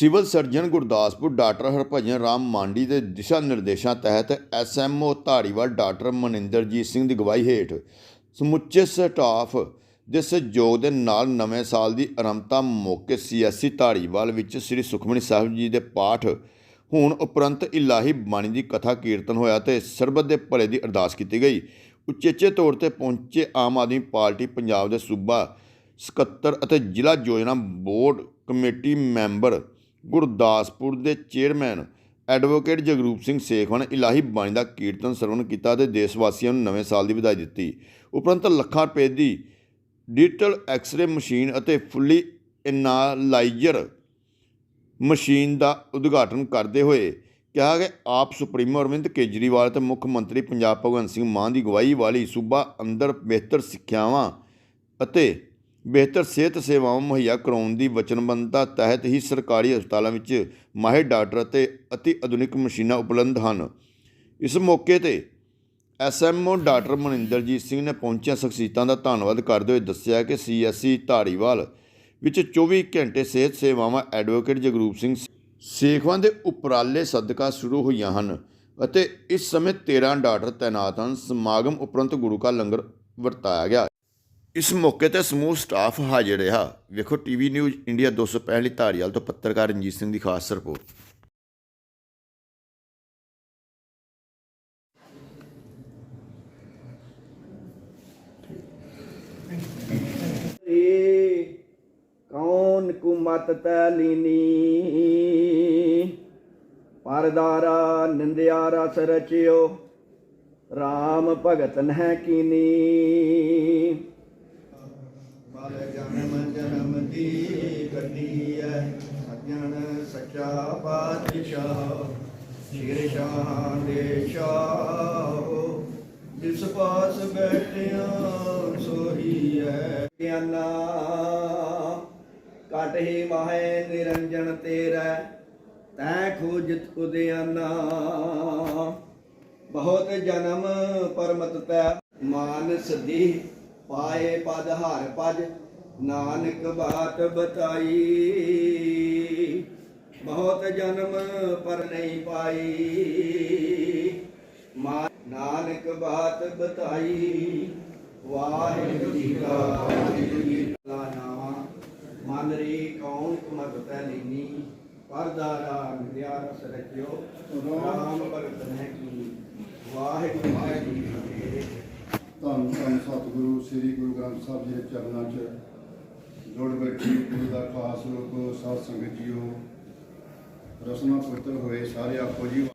Civil surgeon Gurdaspur doctor Harbhajan Ram Mandi ਦੇ ਦਿਸ਼ਾ ਨਿਰਦੇਸ਼ਾਂ ਤਹਿਤ ਐਸਐਮਓ ਧਾਰੀਵਾਲ ਡਾਕਟਰ ਮਨਿੰਦਰਜੀਤ ਸਿੰਘ ਦੀ ਗਵਾਹੀ ਹੇਠ ਸਮੁੱਚੇ ਸਟਾਫ ਦੇ ਸਹਿਯੋਗ ਦੇ ਨਾਲ ਨਵੇਂ ਸਾਲ ਦੀ ਆਰੰਭਤਾ ਮੌਕੇ ਸੀਐਸਸੀ ਧਾਰੀਵਾਲ ਵਿੱਚ ਸ੍ਰੀ ਸੁਖਮਨੀ ਸਾਹਿਬ ਜੀ ਦੇ ਪਾਠ ਹੋਣ ਉਪਰੰਤ ਇਲਾਹੀ ਬਾਣੀ ਦੀ ਕਥਾ ਕੀਰਤਨ ਹੋਇਆ ਤੇ ਸਰਬਤ ਦੇ ਭਲੇ ਦੀ ਅਰਦਾਸ ਕੀਤੀ ਗਈ। ਉਚੇਚੇ ਤੌਰ ਤੇ ਪਹੁੰਚੇ ਆਮ ਆਦਮੀ ਪਾਰਟੀ ਪੰਜਾਬ ਦੇ ਸੂਬਾ ਸਕੱਤਰ ਅਤੇ ਜ਼ਿਲ੍ਹਾ ਯੋਜਨਾ ਬੋਰਡ ਕਮੇਟੀ ਮੈਂਬਰ ਗੁਰਦਾਸਪੁਰ ਦੇ ਚੇਅਰਮੈਨ ਐਡਵੋਕੇਟ ਜਗਰੂਪ ਸਿੰਘ ਸੇਖਵਾਂ ਨੇ ਇਲਾਹੀ ਬਾਣੀ ਦਾ ਕੀਰਤਨ ਸਰਵਣ ਕੀਤਾ ਤੇ ਦੇਸ਼ ਵਾਸੀਆਂ ਨੂੰ ਨਵੇਂ ਸਾਲ ਦੀ ਵਧਾਈ ਦਿੱਤੀ। ਉਪਰੰਤ ਲੱਖਾਂ ਰੁਪਏ ਦੀ ਡਿਜੀਟਲ ਐਕਸ-ਰੇ ਮਸ਼ੀਨ ਅਤੇ ਫੁੱਲੀ ਐਨਾਲਾਈਜ਼ਰ ਮਸ਼ੀਨ ਦਾ ਉਦਘਾਟਨ ਕਰਦੇ ਹੋਏ ਕਿਹਾ ਕਿ ਆਪ ਸੁਪਰੀਮੋ ਅਰਵਿੰਦ ਕੇਜਰੀਵਾਲ ਤੇ ਮੁੱਖ ਮੰਤਰੀ ਪੰਜਾਬ ਭਗਵੰਤ ਸਿੰਘ ਮਾਨ ਦੀ ਅਗਵਾਈ ਵਾਲੀ ਸੂਬਾ ਅੰਦਰ ਬਿਹਤਰ ਸਿੱਖਿਆਵਾਂ ਅਤੇ ਬਿਹਤਰ ਸਿਹਤ ਸੇਵਾਵਾਂ ਮੁਹੱਈਆ ਕਰਾਉਣ ਦੀ ਵਚਨਬੱਧਤਾ ਤਹਿਤ ਹੀ ਸਰਕਾਰੀ ਹਸਪਤਾਲਾਂ ਵਿੱਚ ਮਾਹਿਰ ਡਾਕਟਰ ਅਤੇ ਅਤੀ ਆਧੁਨਿਕ ਮਸ਼ੀਨਾਂ ਉਪਲਬਧ ਹਨ। ਇਸ ਮੌਕੇ ਤੇ ਐਸਐਮਓ ਡਾਕਟਰ ਮਨਿੰਦਰਜੀਤ ਸਿੰਘ ਨੇ ਪਹੁੰਚੀਆਂ ਸ਼ਖਸੀਅਤਾਂ ਦਾ ਧੰਨਵਾਦ ਕਰਦੇ ਹੋਏ ਦੱਸਿਆ ਕਿ ਸੀਐਸਸੀ ਧਾਰੀਵਾਲ ਵਿੱਚ 24 ਘੰਟੇ ਸਿਹਤ ਸੇਵਾਵਾਂ ਐਡਵੋਕੇਟ ਜਗਰੂਪ ਸਿੰਘ ਸੇਖਵਾਂ ਦੇ ਉਪਰਾਲੇ ਸਦਕਾ ਸ਼ੁਰੂ ਹੋਈਆਂ ਹਨ ਅਤੇ ਇਸ ਸਮੇਂ 13 ਡਾਕਟਰ ਤੈਨਾਤ ਹਨ। ਸਮਾਗਮ ਉਪਰੰਤ ਗੁਰੂ ਕਾ ਲੰਗਰ ਵਰਤਾਇਆ ਗਿਆ। ਇਸ ਮੌਕੇ ਤੇ ਸਮੂਹ ਸਟਾਫ ਹਾਜ਼ਰ ਰਿਹਾ। ਵੇਖੋ ਟੀਵੀ ਨਿਊਜ਼ ਇੰਡੀਆ 265 ਧਾਰੀਵਾਲ ਤੋਂ ਪੱਤਰਕਾਰ ਰਣਜੀਤ ਸਿੰਘ ਦੀ ਖਾਸ ਰਿਪੋਰਟ। ਏ ਕੌਣ ਕੁਮਤ ਤੈ ਪਰਦਾਰਾ ਨਿੰਦਿਆ ਰਸ ਰਚਿਓ RAM ਭਗਤ ਨਹਿ ਕੀਨੀ? ਬਲ ਜਨਮ ਜਨਮ ਦੀ ਗੱਡੀ ਐ। ਸਜਣ ਸੱਚਾ ਪਾਤਸ਼ਾਹ ਸ਼ੇਰ ਸ਼ਾਹ ਦੇ ਸ਼ਾਹ। ਜਿਸ ਪਾਸ ਬੈਠਿਆ ਸੋਹੀ ਐ। ਗਿਆਨਾ ਕਟ ਹੀ ਮਾਹੇ ਨਿਰੰਜਨ ਤੇਰਾ ਤੈ ਖੋਜਤ ਉਦਿਆਨਾ। ਬਹੁਤ ਜਨਮ ਪਰਮਤ ਤੈ ਮਾਨਸ ਦੀ ਪਾਏ ਪਦ ਹਰ ਪਜ ਨਾਨਕ ਬਾਤ ਬਤਾਈ। ਬਹੁਤ ਜਨਮ ਪਰ ਨਹੀਂ ਪਾਈ। ਨਾਨਕ ਬਾਤ ਬਤਾਈ। ਵਾਹਿਗੁਰੂ ਜੀ ਕਾ ਵਾਹਿਗੁਰੂ ਜੀ ਦਾ ਮਨ ਰੇ ਕੌਣ ਕੁਮਤ ਤੈ ਲੀਨੀ। ਪਰਦਾਰਾ ਮਿਲਿਆ ਰਸ ਰਚਿਓ। ਰਾਮ ਭਗਤ ਨੇ ਕੀ ਵਾਹਿਗੁਰੂ ਵਾਹਿਗੁਰੂ ਜੀ ਕੀ ਫਤਿਹ। ਧੰਨ ਸਤਿਗੁਰੂ ਸ੍ਰੀ ਗੁਰੂ ਗ੍ਰੰਥ ਸਾਹਿਬ ਜੀ ਦੇ ਚਰਨਾਂ 'ਚ ਜੁੜ ਬੈਠੀ ਗੁਰੂ ਦਾ ਖਾਸ ਲੋਕ ਸਾਧ ਸੰਗਤ ਜੀਓ। ਰਸਨਾ ਪੁੱਤਰ ਹੋਏ ਸਾਰੇ ਆਪੋ ਜੀ।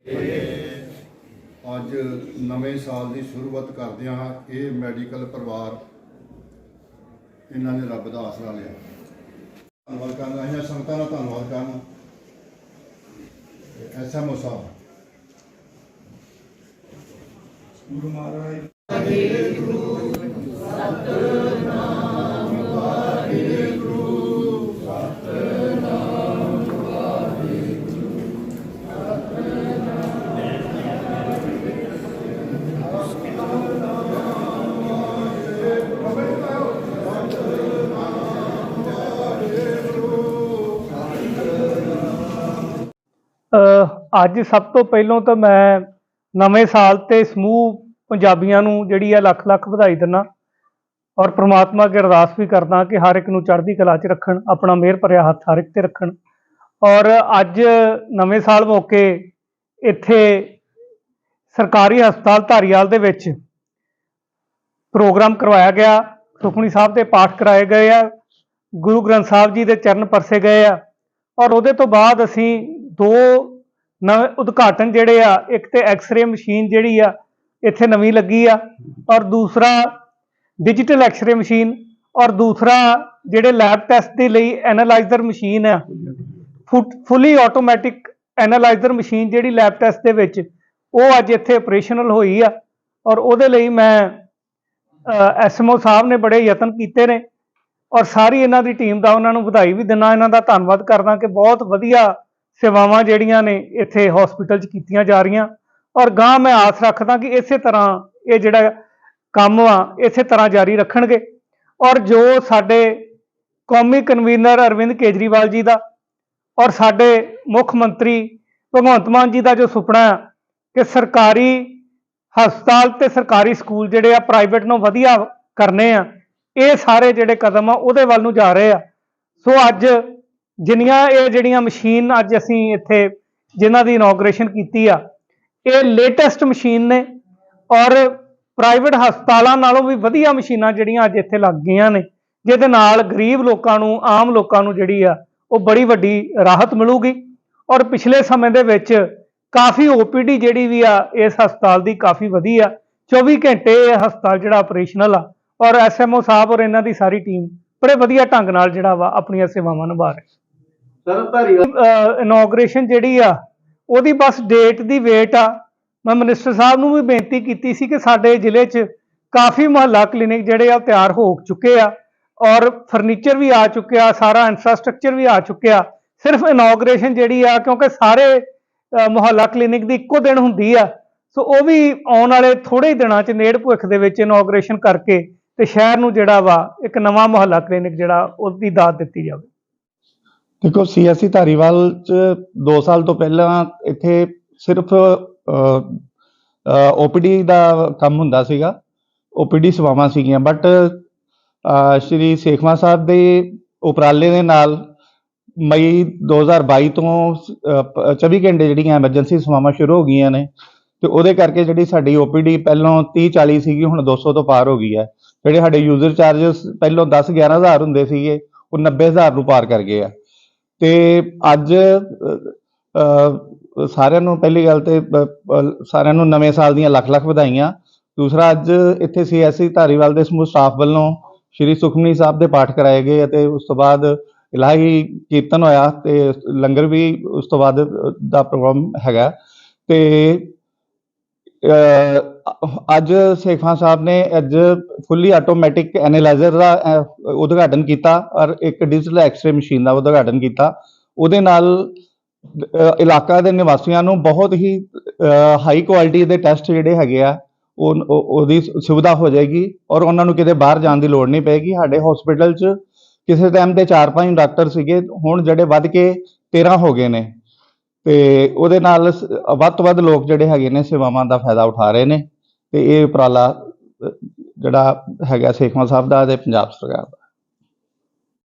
ਅੱਜ ਨਵੇਂ ਸਾਲ ਦੀ ਸ਼ੁਰੂਆਤ ਕਰਦਿਆਂ ਇਹ ਮੈਡੀਕਲ ਪਰਿਵਾਰ ਇਹਨਾਂ ਨੇ ਰੱਬ ਦਾ ਆਸਰਾ ਲਿਆ। ਧੰਨਵਾਦ ਕਰਨਾ ਇਹਨਾਂ ਸੰਗਤਾਂ ਦਾ ਧੰਨਵਾਦ ਕਰਨਾ ਐਸਐਮਓ ਸਾਹਿਬ। ਗੁਰੂ ਮਹਾਰਾਜ। ਅੱਜ ਸਭ ਤੋਂ ਪਹਿਲਾਂ ਤਾਂ ਮੈਂ ਨਵੇਂ ਸਾਲ ਤੇ ਸਮੂਹ ਪੰਜਾਬੀਆਂ ਨੂੰ ਜਿਹੜੀ ਆ ਲੱਖ ਲੱਖ ਵਧਾਈ ਦਿੰਦਾ। ਔਰ ਪ੍ਰਮਾਤਮਾ ਅੱਗੇ ਅਰਦਾਸ ਵੀ ਕਰਦਾ ਕਿ ਹਰ ਇੱਕ ਨੂੰ ਚੜ੍ਹਦੀ ਕਲਾ 'ਚ ਰੱਖਣ, ਆਪਣਾ ਮਿਹਰ ਭਰਿਆ ਹੱਥ ਹਰ ਇੱਕ ਤੇ ਰੱਖਣ। ਔਰ ਅੱਜ ਨਵੇਂ ਸਾਲ ਮੌਕੇ ਇੱਥੇ ਸਰਕਾਰੀ ਹਸਪਤਾਲ ਧਾਰੀਵਾਲ ਦੇ ਵਿੱਚ ਪ੍ਰੋਗਰਾਮ ਕਰਵਾਇਆ ਗਿਆ। ਸੁਖਮਨੀ ਸਾਹਿਬ ਦੇ ਪਾਠ ਕਰਾਏ ਗਏ ਆ, ਗੁਰੂ ਗ੍ਰੰਥ ਸਾਹਿਬ ਜੀ ਦੇ ਚਰਨ ਪਰਸੇ ਗਏ ਆ। ਔਰ ਉਹਦੇ ਤੋਂ ਬਾਅਦ ਅਸੀਂ ਦੋ ਨਵੇਂ ਉਦਘਾਟਨ ਜਿਹੜੇ ਆ, ਇੱਕ ਤੇ ਐਕਸ-ਰੇ ਮਸ਼ੀਨ ਜਿਹੜੀ ਆ, ਇੱਥੇ ਨਵੀਂ ਲੱਗੀ ਆ। ਔਰ ਦੂਸਰਾ ਡਿਜੀਟਲ ਐਕਸ-ਰੇ ਮਸ਼ੀਨ ਔਰ ਦੂਸਰਾ ਜਿਹੜੇ ਲੈਬ ਟੈਸਟ ਦੇ ਲਈ ਐਨਾਲਾਈਜ਼ਰ ਮਸ਼ੀਨ ਆ ਫੁੱਲੀ ਆਟੋਮੈਟਿਕ ਐਨਾਲਾਈਜ਼ਰ ਮਸ਼ੀਨ ਜਿਹੜੀ ਲੈਬ ਟੈਸਟ ਦੇ ਵਿੱਚ, ਉਹ ਅੱਜ ਇੱਥੇ ਆਪਰੇਸ਼ਨਲ ਹੋਈ ਆ ਔਰ ਉਹਦੇ ਲਈ ਮੈਂ ਐਸਐਮਓ ਸਾਹਿਬ ਨੇ ਬੜੇ ਯਤਨ ਕੀਤੇ ਨੇ ਔਰ ਸਾਰੀ ਇਹਨਾਂ ਦੀ ਟੀਮ ਦਾ ਉਹਨਾਂ ਨੂੰ ਵਧਾਈ ਵੀ ਦਿੰਦਾ ਇਹਨਾਂ ਦਾ ਧੰਨਵਾਦ ਕਰਦਾ ਕਿ ਬਹੁਤ ਵਧੀਆ ਸੇਵਾਵਾਂ ਜਿਹੜੀਆਂ ਨੇ ਇੱਥੇ ਹਸਪੀਟਲ 'ਚ ਕੀਤੀਆਂ ਜਾ ਰਹੀਆਂ ਔਰ ਗਾਂ ਮੈਂ ਆਸ ਰੱਖਦਾ ਕਿ ਇਸੇ ਤਰ੍ਹਾਂ ਇਹ ਜਿਹੜਾ ਕੰਮ ਆ, ਇਸੇ ਤਰ੍ਹਾਂ ਜਾਰੀ ਰੱਖਣਗੇ। ਔਰ ਜੋ ਸਾਡੇ ਕੌਮੀ ਕਨਵੀਨਰ ਅਰਵਿੰਦ ਕੇਜਰੀਵਾਲ ਜੀ ਦਾ ਔਰ ਸਾਡੇ ਮੁੱਖ ਮੰਤਰੀ ਭਗਵੰਤ ਮਾਨ ਜੀ ਦਾ ਜੋ ਸੁਪਨਾ ਹੈ ਕਿ ਸਰਕਾਰੀ ਹਸਪਤਾਲ ਤੇ ਸਰਕਾਰੀ ਸਕੂਲ ਜਿਹੜੇ ਆ ਪ੍ਰਾਈਵੇਟ ਨੂੰ ਵਧੀਆ ਕਰਨੇ ਆ, ਇਹ ਸਾਰੇ ਜਿਹੜੇ ਕਦਮ ਆ, ਉਹਦੇ ਵੱਲ ਨੂੰ ਜਾ ਰਹੇ ਆ। ਸੋ ਅੱਜ ਜਿੰਨੀਆਂ ਇਹ ਜਿਹੜੀਆਂ ਮਸ਼ੀਨ ਅੱਜ ਅਸੀਂ ਇੱਥੇ ਜਿਨ੍ਹਾਂ ਦੀ ਇਨੋਗ੍ਰੇਸ਼ਨ ਕੀਤੀ ਆ, ਇਹ ਲੇਟੈਸਟ ਮਸ਼ੀਨ ਨੇ। ਔਰ ਪ੍ਰਾਈਵੇਟ ਹਸਪਤਾਲਾਂ ਨਾਲੋਂ ਵੀ ਵਧੀਆ ਮਸ਼ੀਨਾਂ ਜਿਹੜੀਆਂ ਅੱਜ ਇੱਥੇ ਲੱਗ ਗਈਆਂ ਨੇ ਜਿਹਦੇ ਨਾਲ ਗਰੀਬ ਲੋਕਾਂ ਨੂੰ ਆਮ ਲੋਕਾਂ ਨੂੰ ਜਿਹੜੀ ਆ ਉਹ ਬੜੀ ਵੱਡੀ ਰਾਹਤ ਮਿਲੂਗੀ। ਔਰ ਪਿਛਲੇ ਸਮੇਂ ਦੇ ਵਿੱਚ ਕਾਫੀ ਓਪੀਡੀ ਜਿਹੜੀ ਵੀ ਆ ਇਸ ਹਸਪਤਾਲ ਦੀ ਕਾਫੀ ਵਧੀ ਆ 24 ਘੰਟੇ ਇਹ ਹਸਪਤਾਲ ਜਿਹੜਾ ਆਪਰੇਸ਼ਨਲ ਆ ਔਰ ਐਸਐਮਓ ਸਾਹਿਬ ਔਰ ਇਹਨਾਂ ਦੀ ਸਾਰੀ ਟੀਮ ਬੜੇ ਵਧੀਆ ਢੰਗ ਨਾਲ ਜਿਹੜਾ ਵਾ ਆਪਣੀਆਂ ਸੇਵਾਵਾਂ ਨਿਭਾ ਰਹੇ। ਸਰ ਧਾਰੀਵਾਲ ਇਨੋਗ੍ਰੇਸ਼ਨ ਜਿਹੜੀ ਆ ਉਹਦੀ ਬਸ ਡੇਟ ਦੀ ਵੇਟ ਆ ਮੈਂ ਮਿਨਿਸਟਰ ਸਾਹਿਬ ਨੂੰ ਵੀ ਬੇਨਤੀ ਕੀਤੀ ਸੀ ਕਿ ਸਾਡੇ ਜ਼ਿਲ੍ਹੇ 'ਚ ਕਾਫੀ ਮੁਹੱਲਾ ਕਲੀਨਿਕ ਜਿਹੜੇ ਆ ਉਹ ਤਿਆਰ ਹੋ ਚੁੱਕੇ ਆ ਔਰ ਫਰਨੀਚਰ ਵੀ ਆ ਚੁੱਕਿਆ, ਸਾਰਾ ਇਨਫਰਾਸਟ੍ਰਕਚਰ ਵੀ ਆ ਚੁੱਕਿਆ। ਸਿਰਫ ਇਨੋਗ੍ਰੇਸ਼ਨ ਜਿਹੜੀ ਆ, ਕਿਉਂਕਿ ਸਾਰੇ ਮੁਹੱਲਾ ਕਲੀਨਿਕ ਦੀ ਇੱਕੋ ਦਿਨ ਹੁੰਦੀ ਆ। ਸੋ ਉਹ ਵੀ ਆਉਣ ਵਾਲੇ ਥੋੜੇ ਦਿਨਾਂ 'ਚ ਨੇੜ ਭਵਿੱਖ ਦੇ ਵਿੱਚ ਇਨੋਗ੍ਰੇਸ਼ਨ ਕਰਕੇ ਤੇ ਸ਼ਹਿਰ ਨੂੰ ਜਿਹੜਾ ਵਾ, ਇੱਕ ਨਵਾਂ ਮੁਹੱਲਾ ਕਲੀਨਿਕ ਜਿਹੜਾ ਉਹਦੀ ਦਾਤ ਦਿੱਤੀ ਜਾਵੇ। ਦੇਖੋ ਸੀਐਸਸੀ ਧਾਰੀਵਾਲ ਚ 2 ਸਾਲ ਤੋਂ ਪਹਿਲਾਂ ਇੱਥੇ ਸਿਰਫ ਓਪੀਡੀ ਦਾ ਕੰਮ ਹੁੰਦਾ ਸੀਗਾ ਓਪੀਡੀ ਸੇਵਾਵਾਂ ਸੀਗੀਆਂ ਬਟ ਸ਼੍ਰੀ ਸੇਖਵਾ ਸਾਹਿਬ ਦੇ ਉਪਰਾਲੇ ਦੇ ਨਾਲ ਮਈ 2022 ਤੋਂ ਅਹ, ਪ- 24 ਘੰਟੇ ਜਿਹੜੀਆਂ ਐਮਰਜੈਂਸੀ ਸੇਵਾਵਾਂ ਸ਼ੁਰੂ ਹੋ ਗਈਆਂ ਨੇ ਤੇ ਉਹਦੇ ਕਰਕੇ ਜਿਹੜੀ ਸਾਡੀ ਓਪੀਡੀ ਪਹਿਲਾਂ 30 40 ਸੀਗੀ ਹੁਣ 200 ਤੋਂ ਪਾਰ ਹੋ ਗਈ ਹੈ। ਜਿਹੜੇ ਸਾਡੇ ਯੂਜ਼ਰ ਚਾਰजेस ਪਹਿਲਾਂ 10 11000 ਹੁੰਦੇ ਸੀਗੇ ਉਹ 90000 ਨੂੰ ਪਾਰ ਕਰ ਗਏ ਆ। ਤੇ ਅੱਜ ਅ, ਸਾਰਿਆਂ ਨੂੰ ਪਹਿਲੀ ਗੱਲ ਤੇ ਸਾਰਿਆਂ ਨੂੰ ਨਵੇਂ ਸਾਲ ਦੀਆਂ ਲੱਖ ਲੱਖ ਵਧਾਈਆਂ। ਦੂਸਰਾ, ਅੱਜ ਇੱਥੇ ਸੀਐਸਸੀ ਧਾਰੀਵਾਲ ਦੇ ਸਮੂਹ ਸਟਾਫ ਵੱਲੋਂ ਸ਼੍ਰੀ ਸੁਖਮਨੀ ਸਾਹਿਬ ਦੇ ਪਾਠ ਕਰਾਏ ਗਏ ਅਤੇ ਉਸ ਤੋਂ ਬਾਅਦ ਇਲਾਹੀ ਕੀਰਤਨ ਹੋਇਆ ਤੇ ਲੰਗਰ ਵੀ ਉਸ ਤੋਂ ਬਾਅਦ ਦਾ ਪ੍ਰੋਗਰਾਮ ਹੈਗਾ। ਤੇ ਅੱਜ ਸੇਖਾਂ ਸਾਹਿਬ ਨੇ ਅੱਜ ਫੁੱਲੀ ਆਟੋਮੈਟਿਕ ਐਨਾਲਾਈਜ਼ਰ ਦਾ ਉਦਘਾਟਨ ਕੀਤਾ ਔਰ ਇੱਕ ਡਿਜੀਟਲ ਐਕਸ-ਰੇ ਮਸ਼ੀਨ ਦਾ ਉਦਘਾਟਨ ਕੀਤਾ। ਉਹਦੇ ਨਾਲ ਇਲਾਕਾ ਦੇ ਨਿਵਾਸੀਆਂ ਨੂੰ ਬਹੁਤ ਹੀ ਹਾਈ ਕੁਆਲਿਟੀ ਦੇ ਟੈਸਟ ਜਿਹੜੇ ਹੈਗੇ ਆ, ਉਹ ਉਹਦੀ ਸੁਵਿਧਾ ਹੋ ਜਾਏਗੀ ਔਰ ਉਹਨਾਂ ਨੂੰ ਕਿਤੇ ਬਾਹਰ ਜਾਣ ਦੀ ਲੋੜ ਨਹੀਂ ਪਏਗੀ। ਸਾਡੇ ਹਸਪੀਟਲ 'ਚ ਕਿਸੇ ਟਾਈਮ ਤੇ 4-5 ਡਾਕਟਰ ਸੀਗੇ, ਹੁਣ ਜਿਹੜੇ ਵੱਧ ਕੇ 13 ਹੋ ਗਏ ਨੇ। ਤੇ ਉਹਦੇ ਨਾਲ ਵੱਧ ਤੋਂ ਵੱਧ ਲੋਕ ਜਿਹੜੇ ਹੈਗੇ ਨੇ ਸੇਵਾਵਾਂ ਦਾ ਫਾਇਦਾ ਉਠਾ ਰਹੇ ਨੇ। ਤੇ ਇਹ ਉਪਰਾਲਾ ਜਿਹੜਾ ਹੈਗਾ ਸੇਖਵਾਂ ਸਾਹਿਬ ਦਾ ਤੇ ਪੰਜਾਬ ਸਰਕਾਰ ਦਾ।